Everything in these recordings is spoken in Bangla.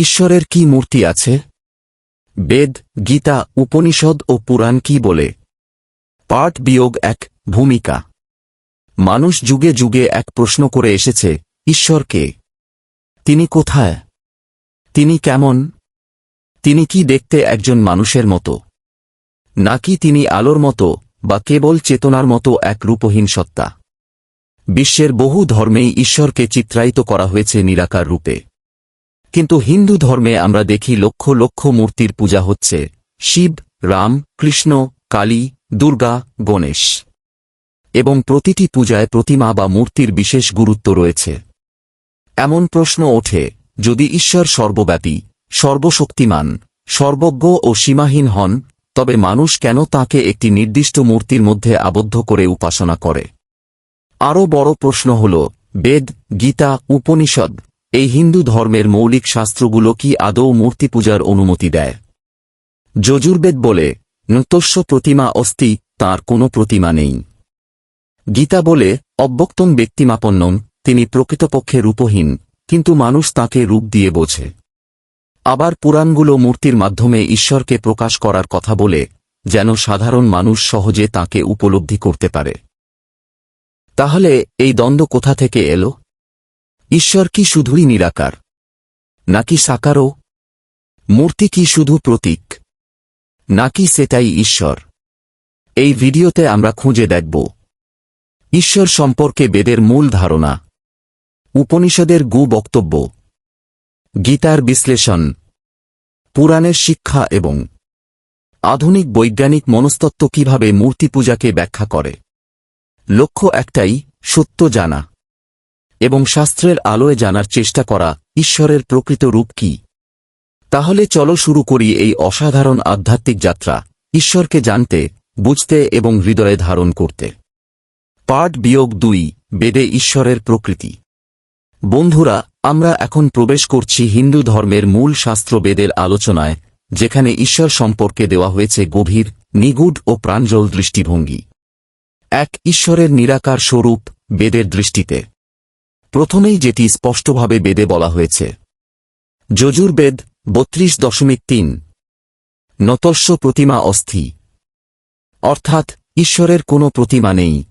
ঈশ্বরের কি মূর্তি আছে? বেদ, গীতা, উপনিষদ ও পুরাণ কি বলে? পাঠ বিয়োগ এক, ভূমিকা। মানুষ যুগে যুগে এক প্রশ্ন করে এসেছে ঈশ্বরকে তিনি কোথায়? তিনি কেমন? তিনি কি দেখতে একজন মানুষের মতো? নাকি তিনি আলোর মতো, বা কেবল চেতনার মতো এক রূপহীন সত্তা? বিশ্বের বহু ধর্মেই ঈশ্বরকে চিত্রায়িত করা হয়েছে নিরাকার রূপে। কিন্তু হিন্দু ধর্মে আমরা দেখি লক্ষ লক্ষ মূর্তির পূজা হচ্ছে। শিব, রাম, কৃষ্ণ, কালী, দুর্গা, গণেশ। এবং প্রতিটি পূজায় প্রতিমা বা মূর্তির বিশেষ গুরুত্ব রয়েছে। এমন প্রশ্ন ওঠে, যদি ঈশ্বর সর্বব্যাপী, সর্বশক্তিমান, সর্বজ্ঞ ও সীমাহীন হন, তবে মানুষ কেন তাকে একটি নির্দিষ্ট মূর্তির মধ্যে আবদ্ধ করে উপাসনা করে? আরও বড় প্রশ্ন হল, বেদ, গীতা, উপনিষদ এই হিন্দু ধর্মের মৌলিক শাস্ত্রগুলো কি আদৌ মূর্তি পূজার অনুমতি দেয়? যজুর্বেদ বলে, নতস্য প্রতিমা অস্তি, তার কোনো প্রতিমা নেই। গীতা বলে অব্যক্তম ব্যক্তিমাপন্নম তিনি প্রকৃতপক্ষে রূপহীন, কিন্তু মানুষ তাকে রূপ দিয়ে বোঝে। আবার পুরাণগুলো মূর্তির মাধ্যমে ঈশ্বরকে প্রকাশ করার কথা বলে, যেন সাধারণ মানুষ সহজে তাকে উপলব্ধি করতে পারে। তাহলে এই দ্বন্দ্ব কোথা থেকে এলো? ঈশ্বর কি শুধুই নিরাকার? নাকি সাকারও? মূর্তি কি শুধু প্রতীক? নাকি সেটাই ঈশ্বর? এই ভিডিওতে আমরা খুঁজে দেখব। ঈশ্বর সম্পর্কে বেদের মূল ধারণা। উপনিষদের গু বক্তব্য। গীতার বিশ্লেষণ। পুরাণের শিক্ষা এবং আধুনিক বৈজ্ঞানিক মনস্তত্ত্ব কীভাবে মূর্তি পূজাকে ব্যাখ্যা করে। লক্ষ্য একটাই, সত্য জানা। এবং শাস্ত্রের আলোয় জানার চেষ্টা করা ঈশ্বরের প্রকৃত রূপ কি? তাহলে চলো শুরু করি এই অসাধারণ আধ্যাত্মিক যাত্রা, ঈশ্বরকে জানতে, বুঝতে এবং হৃদয়ে ধারণ করতে। পাঠ বিয়োগ দুই, বেদে ঈশ্বরের প্রকৃতি। বন্ধুরা, আমরা এখন প্রবেশ করছি হিন্দু ধর্মের মূল শাস্ত্র বেদের আলোচনায়, যেখানে ঈশ্বর সম্পর্কে দেওয়া হয়েছে গভীর নিগুড ও প্রাঞ্জল দৃষ্টিভঙ্গি। এক ঈশ্বরের নিরাকার স্বরূপ, বেদের দৃষ্টিতে। প্রথমেই যেটি স্পষ্টভাবে বেদে বলা হয়েছে। যজুর্বেদ বত্রিশ দশমিক তিন। নতস্য প্রতিমা অস্থি। অর্থাৎ, ঈশ্বরের কোনো প্রতিমা নেই।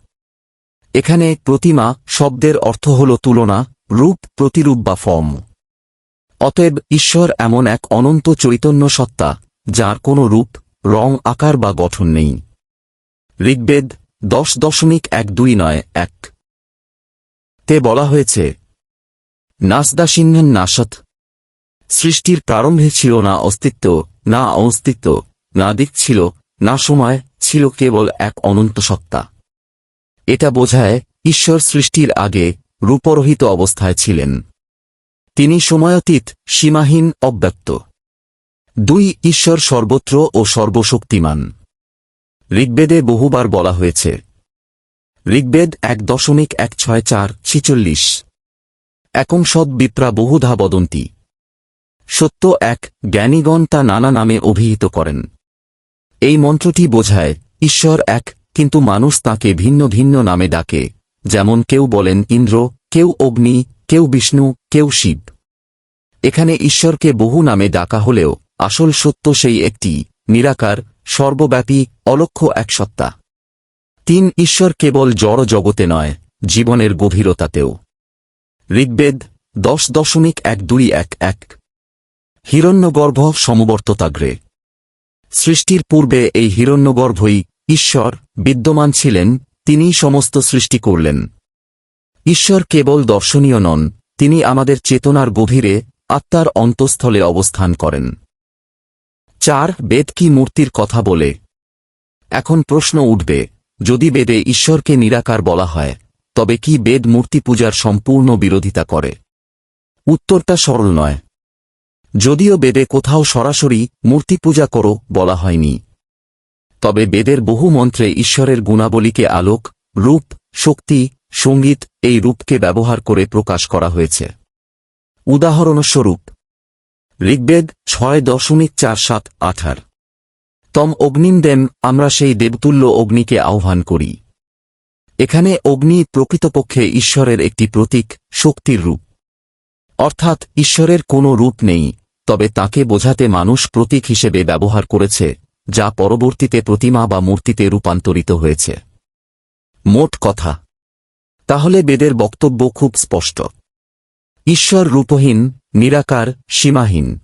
এখানে প্রতিমা শব্দের অর্থ হল তুলনা, রূপ, প্রতিরূপ বা ফর্ম। অতএব ঈশ্বর এমন এক অনন্ত চৈতন্য সত্তা, যার কোনো রূপ, রং, আকার বা গঠন নেই। ঋগ্বেদ, দশ দশমিক এক দুই নয় এক। তে বলা হয়েছে নাসদাসিন্হন নাসত সৃষ্টির প্রারম্ভে ছিল না অস্তিত্ব না অস্তিত্ব, না দিক ছিল, না সময় ছিল কেবল এক অনন্ত সত্তা। এটা বোঝায় ঈশ্বর সৃষ্টির আগে রূপরহিত অবস্থায় ছিলেন। তিনি সময়তীত সীমাহীন অব্যক্ত। দুই ঈশ্বর সর্বত্র ও সর্বশক্তিমান। ঋগ্বেদে বহুবার বলা হয়েছে ঋগ্বেদ এক দশমিক এক ছয় চার ছিচল্লিশ। একং সদ বিপ্রা বহুধা বদন্তি। সত্য এক, জ্ঞানীগণ তা নানা নামে অভিহিত করেন। এই মন্ত্রটি বোঝায়, ঈশ্বর এক, কিন্তু মানুষ তাকে ভিন্ন ভিন্ন নামে ডাকে, যেমন কেউ বলেন ইন্দ্র, কেউ অগ্নি, কেউ বিষ্ণু, কেউ শিব। এখানে ঈশ্বরকে বহু নামে ডাকা হলেও আসল সত্য সেই একটি, নিরাকার, সর্বব্যাপী, অলক্ষ্য এক সত্তা। তিন ঈশ্বর কেবল জড় জগতে নয়, জীবনের গভীরতাতেও। ঋগ্বেদ দশ দশমিক এক দুই এক এক। হিরণ্যগর্ভ সমবর্ততাগ্রে। সৃষ্টির পূর্বে এই হিরণ্যগর্ভই ঈশ্বর, বিদ্যমান ছিলেন, তিনিই সমস্ত সৃষ্টি করলেন। ঈশ্বর কেবল দর্শনীয় নন, তিনি আমাদের চেতনার গভীরে, আত্মার অন্তঃস্থলে অবস্থান করেন। চার, বেদ কি মূর্তির কথা বলে? এখন প্রশ্ন উঠবে। যদি বেদে ঈশ্বরকে নিরাকার বলা হয়, তবে কি বেদ মূর্তি পূজার সম্পূর্ণ বিরোধিতা করে? উত্তরটা সরল নয়। যদিও বেদে কোথাও সরাসরি মূর্তি পূজা করো বলা হয়নি। তবে বেদের বহু মন্ত্রে ঈশ্বরের গুণাবলীকে আলোক, রূপ, শক্তি, সংগীত এই রূপকে ব্যবহার করে প্রকাশ করা হয়েছে। উদাহরণস্বরূপ, ঋগ্বেদ ছয় দশমিক চার সাত আঠার। তম অগ্নিম দেম, আমরা সেই দেবতুল্য অগ্নিকে আহ্বান করি। এখানে অগ্নি প্রকৃতপক্ষে ঈশ্বরের একটি প্রতীক, শক্তির রূপ। অর্থাৎ ঈশ্বরের কোনো রূপ নেই, তবে তাকে বোঝাতে মানুষ প্রতীক হিসেবে ব্যবহার করেছে, যা পরবর্তীতে প্রতিমা বা মূর্তিতে রূপান্তরিত হয়েছে। মোট কথা। তাহলে বেদের বক্তব্য খুব স্পষ্ট। ঈশ্বর রূপহীন, নিরাকার, সীমাহীন।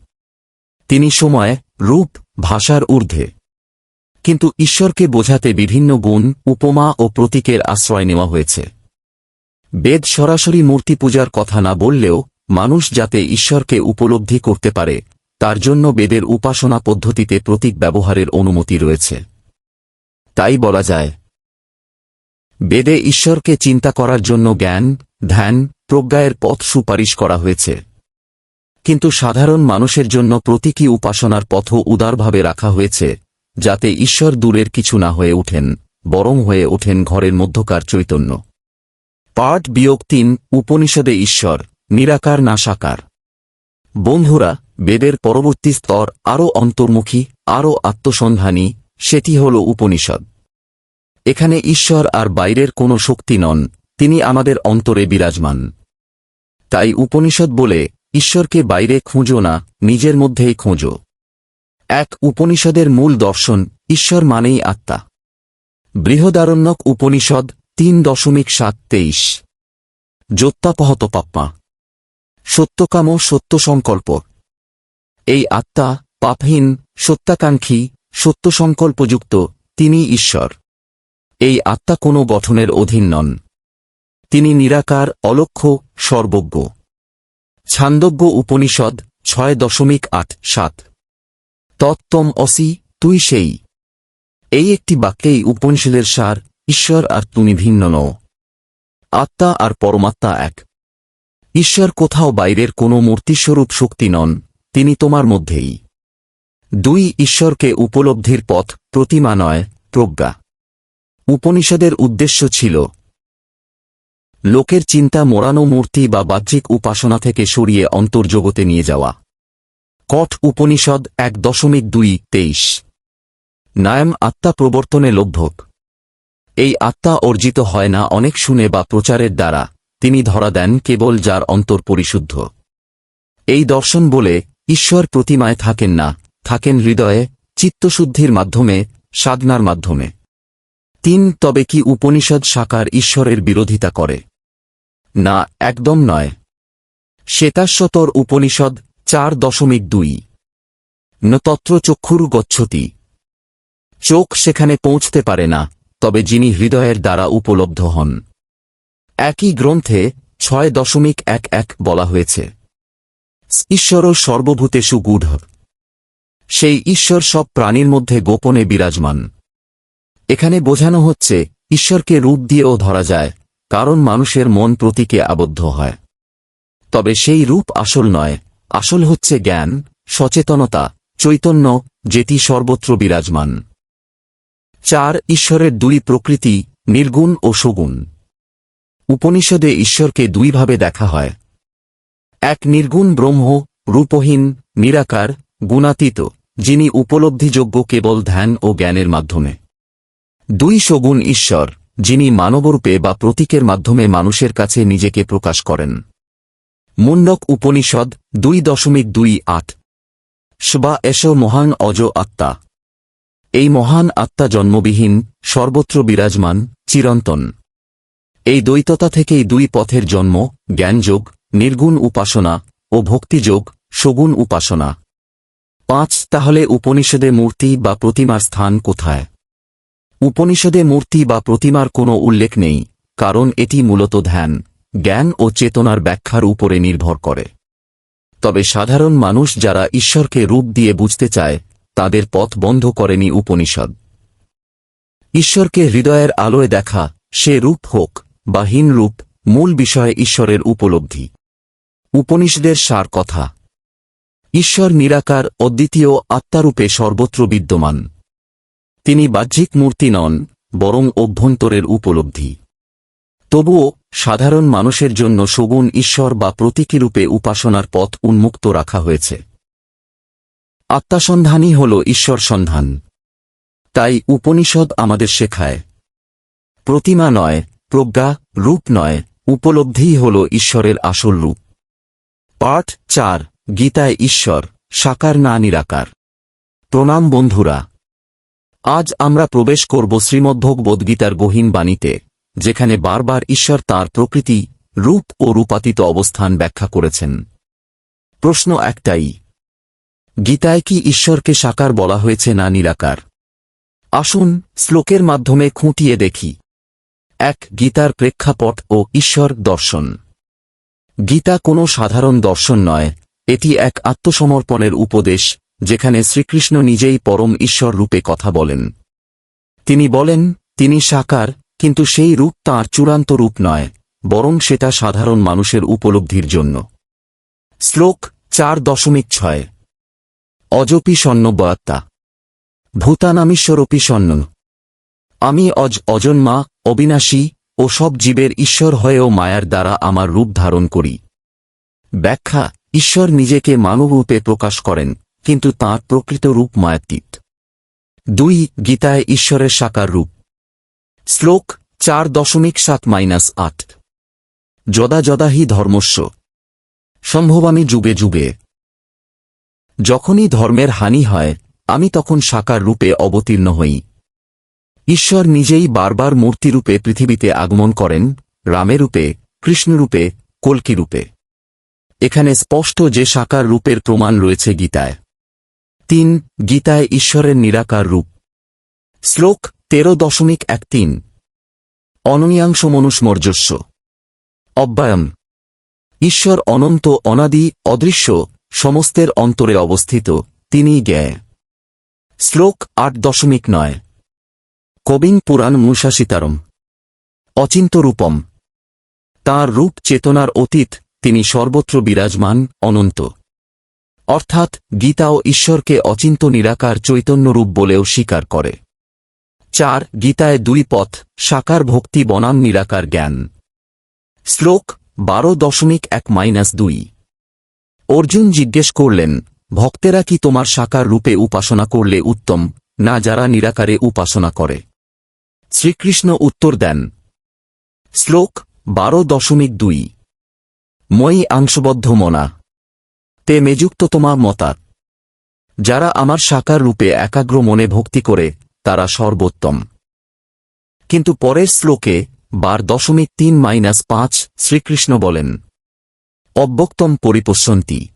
তিনি সময়, রূপ ভাষার ঊর্ধ্বে। কিন্তু ঈশ্বরকে বোঝাতে বিভিন্ন গুণ, উপমা ও প্রতীকের আশ্রয় নেওয়া হয়েছে। বেদ সরাসরি মূর্তি পূজার কথা না বললেও, মানুষ যাতে ঈশ্বরকে উপলব্ধি করতে পারে, তার জন্য বেদের উপাসনা পদ্ধতিতে প্রতীক ব্যবহারের অনুমতি রয়েছে। তাই বলা যায়, বেদে ঈশ্বরকে চিন্তা করার জন্য জ্ঞান, ধ্যান, প্রজ্ঞায়ের পথ সুপারিশ করা হয়েছে। কিন্তু সাধারণ মানুষের জন্য প্রতীকী উপাসনার পথ উদারভাবে রাখা হয়েছে, যাতে ঈশ্বর দূরের কিছু না হয়ে ওঠেন, বরং হয়ে ওঠেন ঘরের মধ্যকার চৈতন্য। পাঠ বিয়োগ তিন, উপনিষদে ঈশ্বর, নিরাকার না সাকার। বন্ধুরা, বেদের পরবর্তী স্তর আরও অন্তর্মুখী, আরও আত্মসন্ধানী, সেটি হল উপনিষদ। এখানে ঈশ্বর আর বাইরের কোনো শক্তি নন, তিনি আমাদের অন্তরে বিরাজমান। তাই উপনিষদ বলে ঈশ্বরকে বাইরে খুঁজো না, নিজের মধ্যেই খোঁজো। এক উপনিষদের মূল দর্শন, ঈশ্বর মানেই আত্মা। বৃহদারণ্যক উপনিষদ তিন দশমিক সাত তেইশ। যোত্তাপহত পাপ্পা সত্যকাম সত্য সংকল্প। এই আত্মা, পাপহীন, সত্যাকাঙ্ক্ষী, সত্য সংকল্পযুক্ত, তিনি ঈশ্বর। এই আত্মা কোনো গঠনের অধীন নন। তিনি নিরাকার, অলক্ষ্য, সর্বজ্ঞ। ছান্দজ্ঞ উপনিষদ, ছয় দশমিক আট সাত। তত্তম অসি, তুই সেই। এই একটি বাক্যেই উপনিষদের সার, ঈশ্বর আর তুমি ভিন্ন নও। আত্মা আর পরমাত্মা এক। ঈশ্বর কোথাও বাইরের কোনো মূর্তিস্বরূপ শক্তি নন, তিনি তোমার মধ্যেই। দুই, ঈশ্বরকে উপলব্ধির পথ, প্রতিমা নয়, প্রজ্ঞা। উপনিষদের উদ্দেশ্য ছিল লোকের চিন্তা মোড়ানো মূর্তি বা বাহ্যিক উপাসনা থেকে সরিয়ে অন্তর্জগতে নিয়ে যাওয়া। কঠ উপনিষদ এক দশমিক দুই তেইশ। নায়াম আত্মা প্রবর্তনে লভ্যক এই আত্মা অর্জিত হয় না অনেক শুনে বা প্রচারের দ্বারা, তিনি ধরা দেন কেবল যার অন্তর পরিশুদ্ধ। এই দর্শন বলে, ঈশ্বর প্রতিমায় থাকেন না, থাকেন হৃদয়ে, চিত্তশুদ্ধির মাধ্যমে, সাধনার মাধ্যমে। তিন, তবে কি উপনিষদ সাকার ঈশ্বরের বিরোধিতা করে? না, একদম নয়। শ্বেতাশ্বতর উপনিষদ চার দশমিক দুই। ন তত্র চক্ষুর গচ্ছতি। চোখ সেখানে পৌঁছতে পারে না, তবে যিনি হৃদয়ের দ্বারা উপলব্ধ হন। একই গ্রন্থে ছয় দশমিক এক এক বলা হয়েছে। ঈশ্বর সর্বভূতেষু গূঢ়। সেই ঈশ্বর সব প্রাণীর মধ্যে গোপনে বিরাজমান। এখানে বোঝানো হচ্ছে, ঈশ্বরকে রূপ দিয়েও ধরা যায় কারণ মানুষের মন প্রতীকে আবদ্ধ হয়। তবে সেই রূপ আসল নয়, আসল হচ্ছে জ্ঞান, সচেতনতা, চৈতন্য, যেটি সর্বত্র বিরাজমান। চার, ঈশ্বরের দুই প্রকৃতি, নির্গুণ ও সগুণ। উপনিষদে ঈশ্বরকে দুইভাবে দেখা হয়। এক নির্গুণ ব্রহ্ম, রূপহীন, নিরাকার, গুণাতীত, যিনি উপলব্ধিযোগ্য কেবল ধ্যান ও জ্ঞানের মাধ্যমে। দুই সগুণ ঈশ্বর। যিনি মানবরূপে বা প্রতীকের মাধ্যমে মানুষের কাছে নিজেকে প্রকাশ করেন। মুন্ডক উপনিষদ দুই দশমিক দুই আট। স্বা এস মহান অজ আত্মা। এই মহান আত্মা জন্মবিহীন, সর্বত্র বিরাজমান, চিরন্তন। এই দ্বৈততা থেকেই দুই পথের জন্ম, জ্ঞানযোগ, নির্গুণ উপাসনা ও ভক্তিযোগ, সগুণ উপাসনা। পাঁচ, তাহলে উপনিষদে মূর্তি বা প্রতিমার স্থান কোথায়? উপনিষদে মূর্তি বা প্রতিমার কোনো উল্লেখ নেই, কারণ এটি মূলত ধ্যান, জ্ঞান ও চেতনার ব্যাখ্যার উপরে নির্ভর করে। তবে সাধারণ মানুষ যারা ঈশ্বরকে রূপ দিয়ে বুঝতে চায়, তাদের পথ বন্ধ করেনি উপনিষদ। ঈশ্বরকে হৃদয়ের আলোয় দেখা, সে রূপ হোক বা হীন রূপ, মূল বিষয়ে ঈশ্বরের উপলব্ধি। উপনিষদের সার কথা। ঈশ্বর নিরাকার অদ্বিতীয় আত্মারূপে সর্বত্র বিদ্যমান। তিনি বাহ্যিক মূর্তি নন, বরং অভ্যন্তরের উপলব্ধি। তবুও, সাধারণ মানুষের জন্য সগুণ ঈশ্বর বা প্রতীকীরূপে উপাসনার পথ উন্মুক্ত রাখা হয়েছে। আত্মাসন্ধানই হল ঈশ্বর সন্ধান। তাই উপনিষদ আমাদের শেখায়। প্রতিমা নয়, প্রজ্ঞা, রূপ নয়, উপলব্ধিই হল ঈশ্বরের আসল রূপ। পাঠ চার, গীতায় ঈশ্বর, সাকার না নিরাকার। প্রণাম বন্ধুরা। আজ আমরা প্রবেশ করব শ্রীমদ্ভগবদ্গীতার গহীন বাণীতে, যেখানে বারবার ঈশ্বর তার প্রকৃতি, রূপ ও রূপাতীত অবস্থান ব্যাখ্যা করেছেন। প্রশ্ন একটাই, গীতায় কি ঈশ্বরকে সাকার বলা হয়েছে না নিরাকার? আসুন শ্লোকের মাধ্যমে খুঁটিয়ে দেখি। এক, গীতার প্রেক্ষাপট ও ঈশ্বর দর্শন। গীতা কোনো সাধারণ দর্শন নয়, এটি এক আত্মসমর্পণের উপদেশ যেখানে শ্রীকৃষ্ণ নিজেই পরম ঈশ্বর রূপে কথা বলেন। তিনি বলেন, তিনি সাকার, কিন্তু সেই রূপ তাঁর চূড়ান্ত রূপ নয়, বরং সেটা সাধারণ মানুষের উপলব্ধির জন্য। শ্লোক চার দশমিক ছয়। অজপি সন্নবাত্তা ভূতানামীশ্বরপি সন্ন আমি অজ অজন্মা অবিনাশী, ও সব জীবের ঈশ্বর হয়েও মায়ার দ্বারা আমার রূপ ধারণ করি। ব্যাখ্যা, ঈশ্বর নিজেকে মানবরূপে প্রকাশ করেন। কিন্তু তাঁর প্রকৃত রূপ মায়াতীত। দুই, গীতায় ঈশ্বরের সাকার রূপ। শ্লোক চার দশমিক সাত মাইনাস আট। যদা যদা হি ধর্মস্য। সম্ভবামী যুগে যুগে। যখনই ধর্মের হানি হয়, আমি তখন সাকার রূপে অবতীর্ণ হই। ঈশ্বর নিজেই বারবার মূর্তিরূপে পৃথিবীতে আগমন করেন রামেরূপে কৃষ্ণরূপে কল্কিরূপে এখানে স্পষ্ট যে সাকার রূপের প্রমাণ রয়েছে গীতায়। তিন, গীতায় ঈশ্বরের নিরাকার রূপ। শ্লোক তেরো দশমিক এক তিন। অনয়াংশ মনুষ্মর্যস্য অব্যায়ম। ঈশ্বর অনন্ত, অনাদি, অদৃশ্য, সমস্তের অন্তরে অবস্থিত, তিনিই জ্ঞায়। শ্লোক আট দশমিক নয়। কবিং পুরাণ মুষাসিতারম অচিন্ত রূপম। তাঁর রূপ চেতনার অতীত, তিনি সর্বত্র বিরাজমান, অনন্ত। অর্থাৎ গীতাও ঈশ্বরকে অচিন্ত নিরাকার চৈতন্য রূপ বলেও স্বীকার করে। চার, গীতায় দুই পথ, সাকার ভক্তি বনাম নিরাকার জ্ঞান। শ্লোক, বারো দশমিক এক মাইনাস দুই। অর্জুন জিজ্ঞেস করলেন, ভক্তেরা কি তোমার সাকার রূপে উপাসনা করলে উত্তম, না যারা নিরাকারে উপাসনা করে? শ্রীকৃষ্ণ উত্তর দেন, শ্লোক, বারো দশমিক দুই। মই আংশবদ্ধ মনা তে মেযুক্ত তোমার মতাত। যারা আমার সাকার রূপে একাগ্র মনে ভক্তি করে, তারা সর্বোত্তম। কিন্তু পরের শ্লোকে বার দশমিক তিন মাইনাস পাঁচ শ্রীকৃষ্ণ বলেন, অব্যক্তম পরিপোষন্তি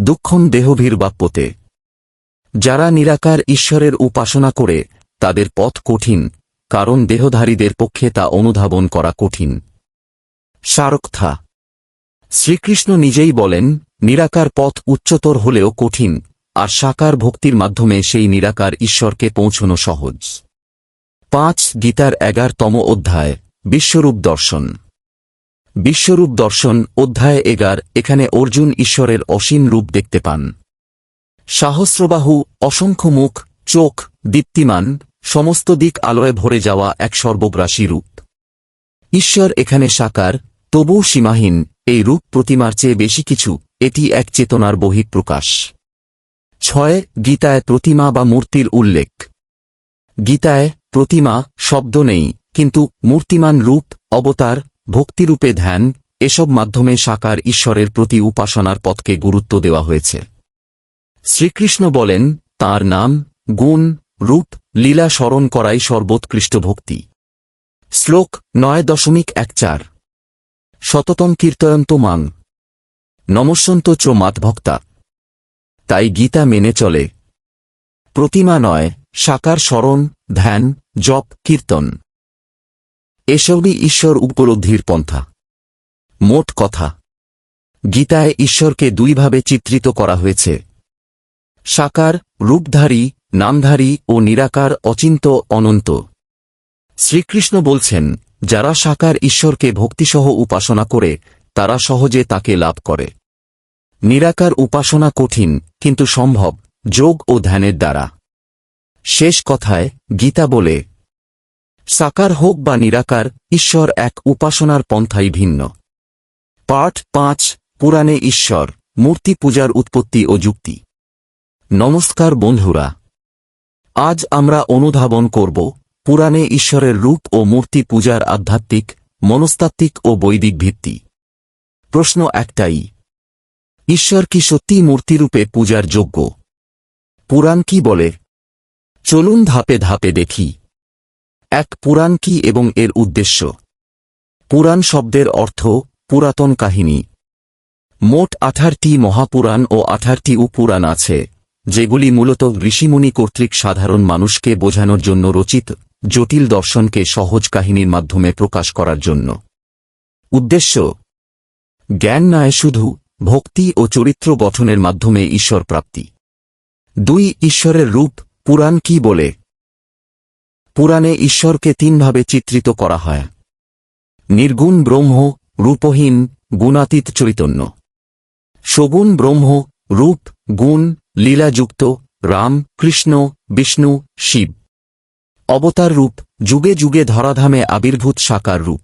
দুঃখম দেহভীর বাপ্যতে। যারা নিরাকার ঈশ্বরের উপাসনা করে, তাদের পথ কঠিন, কারণ দেহধারীদের পক্ষে তা অনুধাবন করা কঠিন। সারকথা শ্রীকৃষ্ণ নিজেই বলেন নিরাকার পথ উচ্চতর হলেও কঠিন, আর সাকার ভক্তির মাধ্যমে সেই নিরাকার ঈশ্বরকে পৌঁছনো সহজ। পাঁচ, গীতার এগারতম অধ্যায়, বিশ্বরূপ দর্শন। বিশ্বরূপ দর্শন, অধ্যায় এগার, এখানে অর্জুন ঈশ্বরের অসীম রূপ দেখতে পান। সাহস্রবাহু, অসংখ্য মুখ, চোখ, দীপ্তিমান, সমস্ত দিক আলোয় ভরে যাওয়া এক সর্বগ্রাসী রূপ। ঈশ্বর এখানে সাকার তবু সীমাহীন, এই রূপ প্রতিমার চেয়ে বেশি কিছু এটি এক চেতনার বহিঃপ্রকাশ। ছয়, গীতায় প্রতিমা বা মূর্তির উল্লেখ। গীতায় প্রতিমা শব্দ নেই, কিন্তু মূর্তিমান রূপ, অবতার, ভক্তিরূপে ধ্যান, এসব মাধ্যমে সাকার ঈশ্বরের প্রতি উপাসনার পথকে গুরুত্ব দেওয়া হয়েছে। শ্রীকৃষ্ণ বলেন, তার নাম, গুণ, রূপ, লীলা স্মরণ করাই সর্বোৎকৃষ্ট ভক্তি। শ্লোক নয় দশমিক এক চার। শততম কীর্তয়ন্ত মাং নমস্যন্ত চ মাতভক্তা তাই গীতা মেনে চলে। প্রতিমা নয়, সাকার স্মরণ, ধ্যান, জপ, কীর্তন। এসবই ঈশ্বর উপলব্ধির পন্থা। মোট কথা, গীতায় ঈশ্বরকে দুইভাবে চিত্রিত করা হয়েছে। সাকার, রূপধারী, নামধারী ও নিরাকার, অচিন্ত, অনন্ত। শ্রীকৃষ্ণ বলছেন, যারা সাকার ঈশ্বরকে ভক্তিসহ উপাসনা করে, তারা সহজে তাকে লাভ করে। নিরাকার উপাসনা কঠিন, কিন্তু সম্ভব, যোগ ও ধ্যানের দ্বারা। শেষ কথায় গীতা বলে, সাকার হোক বা নিরাকার, ঈশ্বর এক উপাসনার পন্থাই ভিন্ন। পাঠ পাঁচ, পুরাণে ঈশ্বর, মূর্তি পূজার উৎপত্তি ও যুক্তি। নমস্কার বন্ধুরা। আজ আমরা অনুধাবন করব পুরাণে ঈশ্বরের রূপ ও মূর্তি পূজার আধ্যাত্মিক, মনস্তাত্ত্বিক ও বৈদিক ভিত্তি। প্রশ্ন একটাই ঈশ্বর কি সত্যি মূর্তিরূপে পূজার যোগ্য? পুরাণ কি বলে? চলুন ধাপে ধাপে দেখি। এক পুরাণ কি এবং এর উদ্দেশ্য? পুরাণ শব্দের অর্থ পুরাতন কাহিনী। মোট আঠারটি মহাপুরাণ ও আঠারটি উপপুরাণ আছে, যেগুলি মূলত ঋষিমুনি কর্তৃক সাধারণ মানুষকে বোঝানোর জন্য রচিত, জটিল দর্শনকে সহজ কাহিনীর মাধ্যমে প্রকাশ করার জন্য। উদ্দেশ্য? জ্ঞান নয় শুধু ভক্তি ও চরিত্র গঠনের মাধ্যমে ঈশ্বর প্রাপ্তি। দুই, ঈশ্বরের রূপ, পুরাণ কি বলে? পুরাণে ঈশ্বরকে তিনভাবে চিত্রিত করা হয়। নির্গুণ ব্রহ্ম, রূপহীন, গুণাতীত চৈতন্য। সগুণ ব্রহ্ম, রূপ, গুণ, লীলাযুক্ত, রাম, কৃষ্ণ, বিষ্ণু, শিব। অবতার রূপ, যুগে যুগে ধরাধামে আবির্ভূত সাকার রূপ।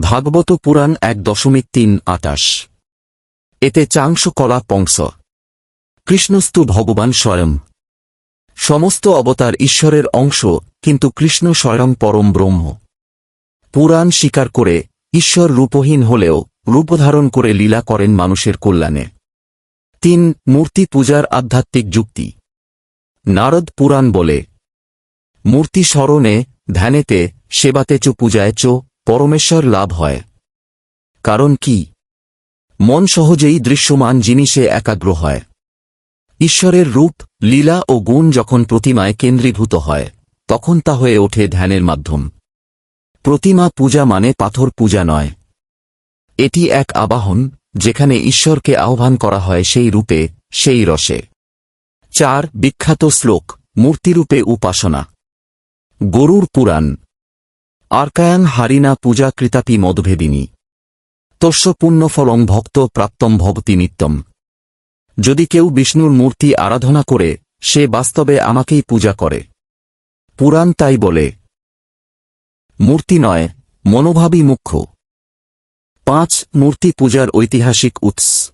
ভাগবত পুরাণ এক দশমিক তিন আটাশ। এতে চাংশ কলা পংস। কৃষ্ণস্তু ভগবান স্বয়ং। সমস্ত অবতার ঈশ্বরের অংশ, কিন্তু কৃষ্ণ স্বয়ং পরম ব্রহ্ম। পুরাণ স্বীকার করে, ঈশ্বর রূপহীন হলেও রূপধারণ করে লীলা করেন মানুষের কল্যাণে। তিন, মূর্তি পূজার আধ্যাত্মিক যুক্তি। নারদ পুরাণ বলে, মূর্তি স্মরণে, ধ্যানেতে সেবাতে চ পূজায় চ, পরমেশ্বর লাভ হয়। কারণ কি? মন সহজেই দৃশ্যমান জিনিসে একাগ্র হয়। ঈশ্বরের রূপ, লীলা ও গুণ যখন প্রতিমায় কেন্দ্রীভূত হয়, তখন তা হয়ে ওঠে ধ্যানের মাধ্যম। প্রতিমা পূজা মানে পাথর পূজা নয়। এটি এক আবাহন, যেখানে ঈশ্বরকে আহ্বান করা হয় সেই রূপে, সেই রসে। চার, বিখ্যাত শ্লোক, মূর্তিরূপে উপাসনা। গরুর পুরাণ। আর্কায়ান হারিনা পূজা কৃতাপি মদভেদিনী। তস্য পুণ্যফলং ভক্ত প্রাপ্তম ভবতি নিত্যম যদি কেউ বিষ্ণুর মূর্তি আরাধনা করে, সে বাস্তবে আমাকেই পূজা করে। পুরাণ তাই বলে, মূর্তি নয়, মনোভাবই মুখ্য। পাঁচ, মূর্তি পূজার ঐতিহাসিক উৎস।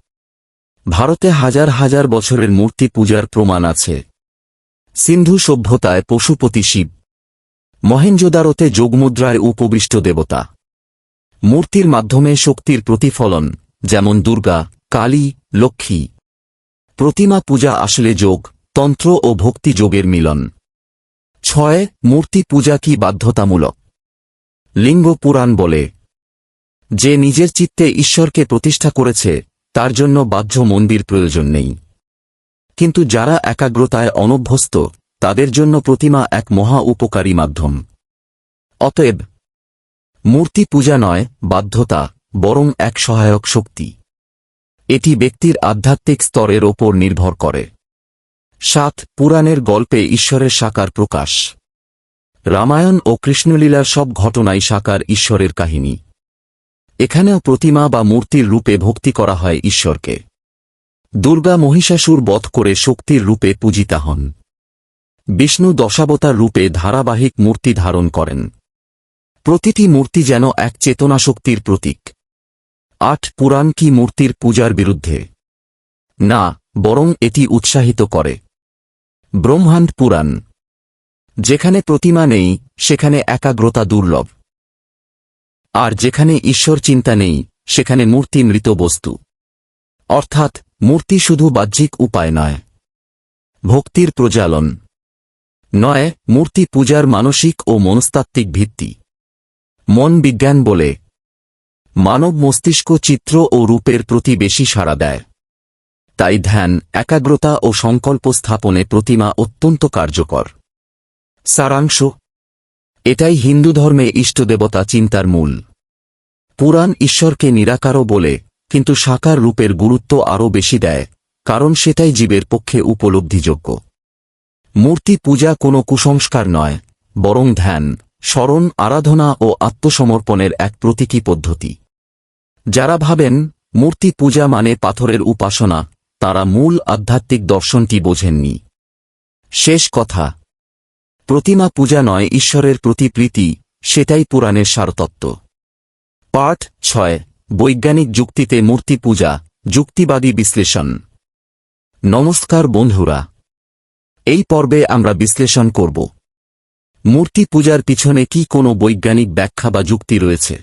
ভারতে হাজার হাজার বছরের মূর্তি পূজার প্রমাণ আছে। সিন্ধু সভ্যতায় পশুপতি শিব। মহেঞ্জোদারোতে যোগমুদ্রায় উপবিষ্ট দেবতা। মূর্তির মাধ্যমে শক্তির প্রতিফলন, যেমন দুর্গা, কালী, লক্ষ্মী। প্রতিমা পূজা আসলে যোগ, তন্ত্র ও ভক্তি যোগের মিলন। ছয়, মূর্তি পূজা কি বাধ্যতামূলক? লিঙ্গ পুরাণ বলে, যে নিজের চিত্তে ঈশ্বরকে প্রতিষ্ঠা করেছে, তার জন্য বাহ্য মন্দির প্রয়োজন নেই। কিন্তু যারা একাগ্রতায় অনভ্যস্ত, তাদের জন্য প্রতিমা এক মহা উপকারী মাধ্যম। অতএব মূর্তি পূজা নয়, বাধ্যতা, বরং এক সহায়ক শক্তি। এটি ব্যক্তির আধ্যাত্মিক স্তরের ওপর নির্ভর করে। সাত, পুরাণের গল্পে ঈশ্বরের সাকার প্রকাশ। রামায়ণ ও কৃষ্ণলীলার সব ঘটনাই সাকার ঈশ্বরের কাহিনী। এখানেও প্রতিমা বা মূর্তির রূপে ভক্তি করা হয় ঈশ্বরকে। দুর্গা মহিষাসুর বধ করে শক্তির রূপে পূজিতা হন। বিষ্ণু দশাবতার রূপে ধারাবাহিক মূর্তি ধারণ করেন। প্রতিটি মূর্তি যেন এক চেতনাশক্তির প্রতীক। আট, পুরাণ কি মূর্তির পূজার বিরুদ্ধে? না, বরং এটি উৎসাহিত করে। ব্রহ্মাণ্ড পুরাণ। যেখানে প্রতিমা নেই, সেখানে একাগ্রতা দুর্লভ। আর যেখানে ঈশ্বর চিন্তা নেই, সেখানে মূর্তি মৃত বস্তু। অর্থাৎ, মূর্তি শুধু বাহ্যিক উপায় নয়। ভক্তির প্রজালন। নয়, মূর্তি পূজার মানসিক ও মনস্তাত্ত্বিক ভিত্তি। মন বিজ্ঞান বলে। মানব মস্তিষ্ক চিত্র ও রূপের প্রতি বেশি সাড়া দেয়। তাই ধ্যান, একাগ্রতা ও সংকল্প স্থাপনে প্রতিমা অত্যন্ত কার্যকর। সারাংশ। এটাই হিন্দু ধর্মে ইষ্টদেবতা চিন্তার মূল। পুরাণ ঈশ্বরকে নিরাকারও বলে, কিন্তু সাকার রূপের গুরুত্ব আরও বেশি দেয়, কারণ সেটাই জীবের পক্ষে উপলব্ধিযোগ্য। মূর্তি পূজা কোনো কুসংস্কার নয়, বরং ধ্যান। স্মরণ, আরাধনা ও আত্মসমর্পণের এক প্রতীকী পদ্ধতি। যারা ভাবেন, মূর্তি পূজা মানে পাথরের উপাসনা, তারা মূল আধ্যাত্মিক দর্শনটি বোঝেননি। শেষ কথা। প্রতিমা পূজা নয়, ঈশ্বরের প্রতি প্রীতি, সেটাই পুরাণের সারতত্ত্ব। পাঠ ছয়, বৈজ্ঞানিক যুক্তিতে মূর্তি পূজা, যুক্তিবাদী বিশ্লেষণ। নমস্কার বন্ধুরা। এই পর্বে আমরা বিশ্লেষণ করব। মূর্তি পূজার পিছনে কি কোনো বৈজ্ঞানিক ব্যাখ্যা বা যুক্তি রয়েছে?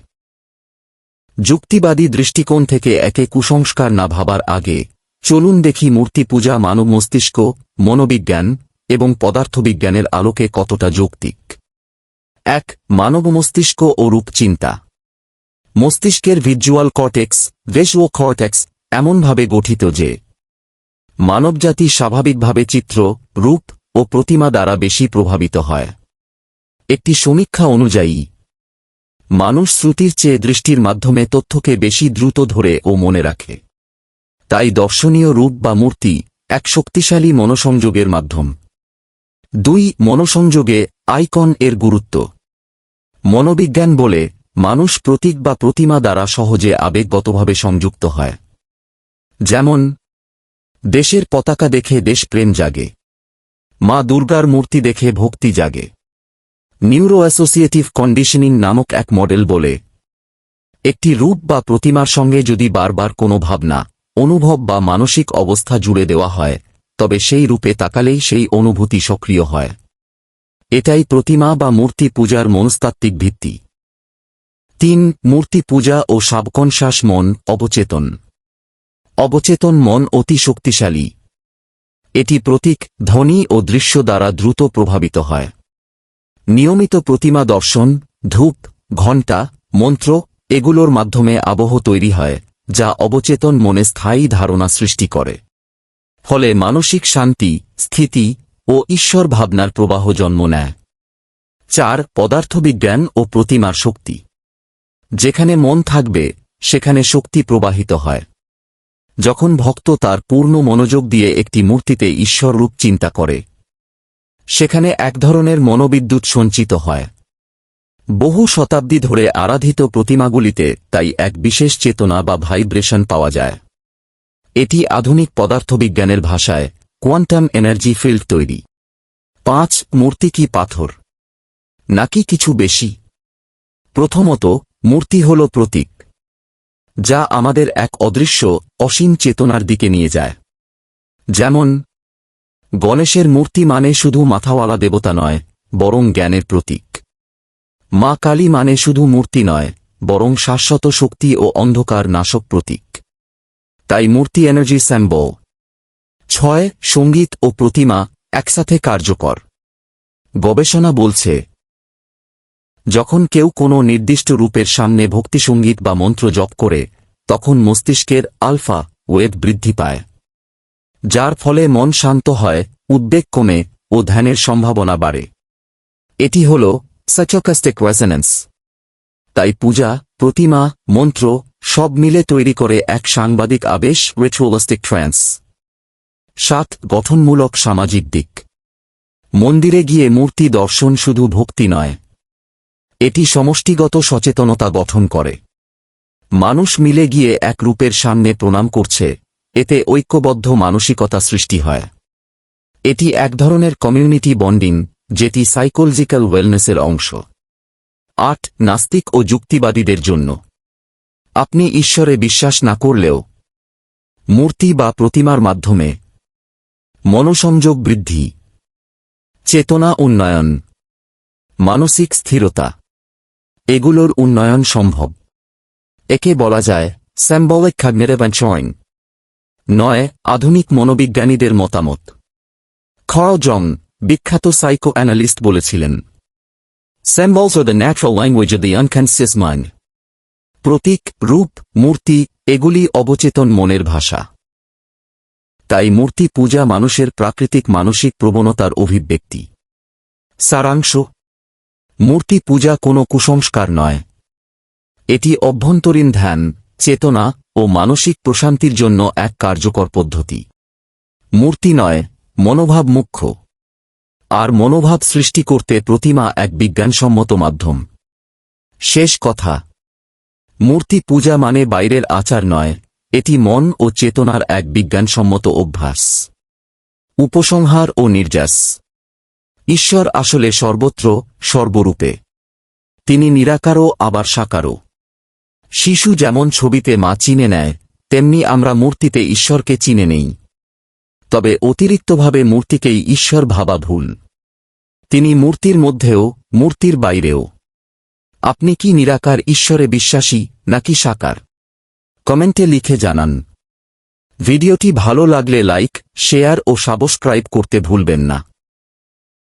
যুক্তিবাদী দৃষ্টিকোণ থেকে একে কুসংস্কার না ভাবার আগে, চলুন দেখি মূর্তি পূজা মানব মস্তিষ্ক, মনোবিজ্ঞান এবং পদার্থবিজ্ঞানের আলোকে কতটা যৌক্তিক। এক, মানব মস্তিষ্ক ও রূপচিন্তা মস্তিষ্কের ভিজুয়াল কর্টেক্স ভেসুও কর্টেক্স এমনভাবে গঠিত যে, মানবজাতি স্বাভাবিকভাবে চিত্র, রূপ ও প্রতিমা দ্বারা বেশি প্রভাবিত হয়। একটি সমীক্ষা অনুযায়ী, মানুষ শ্রুতির চেয়ে দৃষ্টির মাধ্যমে তথ্যকে বেশি দ্রুত ধরে ও মনে রাখে। তাই দর্শনীয় রূপ বা মূর্তি এক শক্তিশালী মনসংযোগের মাধ্যম। দুই, মনসংযোগে আইকন এর গুরুত্ব। মনোবিজ্ঞান বলে, মানুষ প্রতীক বা প্রতিমা দ্বারা সহজে আবেগগতভাবে সংযুক্ত হয়। যেমন, দেশের পতাকা দেখে দেশপ্রেম জাগে। মা দুর্গার মূর্তি দেখে ভক্তি জাগে। নিউরো অ্যাসোসিয়েটিভ কন্ডিশনিং নামক এক মডেল বলে। একটি রূপ বা প্রতিমার সঙ্গে যদি বারবার কোনো ভাবনা, অনুভব বা মানসিক অবস্থা জুড়ে দেওয়া হয়, তবে সেই রূপে তাকালেই সেই অনুভূতি সক্রিয় হয়। এটাই প্রতিমা বা মূর্তি পূজার মনস্তাত্ত্বিক ভিত্তি। তিন, মূর্তি পূজা ও সাবকনশ্বাস মন অবচেতন। অবচেতন মন অতি শক্তিশালী। এটি প্রতীক, ধ্বনি ও দৃশ্য দ্বারা দ্রুত প্রভাবিত হয়। নিয়মিত প্রতিমা দর্শন, ধূপ, ঘণ্টা, মন্ত্র, এগুলোর মাধ্যমে আবহ তৈরি হয়, যা অবচেতন মনে স্থায়ী ধারণা সৃষ্টি করে। ফলে মানসিক শান্তি, স্থিতি ও ঈশ্বর ভাবনার প্রবাহ জন্ম নেয়। চার, পদার্থবিজ্ঞান ও প্রতিমার শক্তি। যেখানে মন থাকবে, সেখানে শক্তি প্রবাহিত হয়। যখন ভক্ত তার পূর্ণ মনোযোগ দিয়ে একটি মূর্তিতে ঈশ্বর রূপ চিন্তা করে সেখানে এক ধরনের মনোবিদ্যুৎ সঞ্চিত হয়। বহু শতাব্দী ধরে আরাধিত প্রতিমাগুলিতে তাই এক বিশেষ চেতনা বা ভাইব্রেশন পাওয়া যায়। এটি আধুনিক পদার্থবিজ্ঞানের ভাষায় কোয়ান্টাম এনার্জি ফিল্ড তৈরি। পাঁচ, মূর্তি কি পাথর? নাকি কিছু বেশি? প্রথমত, মূর্তি হল প্রতীক, যা আমাদের এক অদৃশ্য, অসীম চেতনার দিকে নিয়ে যায়। যেমন গণেশের মূর্তি মানে শুধু মাথাওয়ালা দেবতা নয়, বরং জ্ঞানের প্রতীক। মা কালী মানে শুধু মূর্তি নয়, বরং শাশ্বত শক্তি ও অন্ধকার নাশক প্রতীক। তাই মূর্তি এনার্জি স্যাম্বল। ছয়, সংগীত ও প্রতিমা একসাথে কার্যকর। গবেষণা বলছে, যখন কেউ কোনো নির্দিষ্ট রূপের সামনে ভক্তিসঙ্গীত বা মন্ত্র জপ করে, তখন মস্তিষ্কের আলফা ওয়েব বৃদ্ধি পায়। যার ফলে মন শান্ত হয়, উদ্বেগ কমে ও ধ্যানের সম্ভাবনা বাড়ে। এটি হল সাচকাস্টিক রেজনেন্স তাই পূজা, প্রতিমা, মন্ত্র সব মিলে তৈরি করে এক সাংবাদিক আবেশ রিচুয়ালিস্টিক ট্রান্স সাত, গঠনমূলক সামাজিক দিক। মন্দিরে গিয়ে মূর্তি দর্শন শুধু ভক্তি নয়। এটি সমষ্টিগত সচেতনতা গঠন করে। মানুষ মিলে গিয়ে এক রূপের সামনে প্রণাম করছে। এতে ঐক্যবদ্ধ মানসিকতা সৃষ্টি হয়। এটি এক ধরনের কমিউনিটি বন্ডিং, যেটি সাইকোলজিক্যাল ওয়েলনেসের অংশ। আট, নাস্তিক ও যুক্তিবাদীদের জন্য। আপনি ঈশ্বরে বিশ্বাস না করলেও, মূর্তি বা প্রতিমার মাধ্যমে মনসংযোগ বৃদ্ধি, চেতনা উন্নয়ন, মানসিক স্থিরতা, এগুলোর উন্নয়ন সম্ভব। একে বলা যায় স্যাম্বলিক খাগনেরেবাঞ্চয়ং নয়, আধুনিক মনোবিজ্ঞানীদের মতামত। খাও জং বিখ্যাত সাইকো অ্যানালিস্ট বলেছিলেন স্যাম্বলস are the natural language of the unconscious mind. প্রতীক, রূপ, মূর্তি, এগুলি অবচেতন মনের ভাষা। তাই মূর্তি পূজা মানুষের প্রাকৃতিক মানসিক প্রবণতার অভিব্যক্তি। সারাংশ, মূর্তি পূজা কোনো কুসংস্কার নয়। এটি অভ্যন্তরীণ ধ্যান, চেতনা ও মানসিক প্রশান্তির জন্য এক কার্যকর পদ্ধতি। মূর্তি নয়, মনোভাব মুখ্য। আর মনোভাব সৃষ্টি করতে প্রতিমা এক বিজ্ঞানসম্মত মাধ্যম। শেষ কথা। মূর্তি পূজা মানে বাইরের আচার নয়, এটি মন ও চেতনার এক বিজ্ঞানসম্মত অভ্যাস। উপসংহার ও নির্যাস। ঈশ্বর আসলে সর্বত্র, সর্বরূপে। তিনি নিরাকারও, আবার সাকারও। শিশু যেমন ছবিতে মা চিনে নেয়, তেমনি আমরা মূর্তিতে ঈশ্বরকে চিনে নেই। তবে অতিরিক্তভাবে মূর্তিকেই ঈশ্বর ভাবা ভুল। তিনি মূর্তির মধ্যেও, মূর্তির বাইরেও। আপনি কি নিরাকার ঈশ্বরে বিশ্বাসী, নাকি সাকার? কমেন্টে লিখে জানান। ভিডিওটি ভালো লাগলে লাইক, শেয়ার ও সাবস্ক্রাইব করতে ভুলবেন না।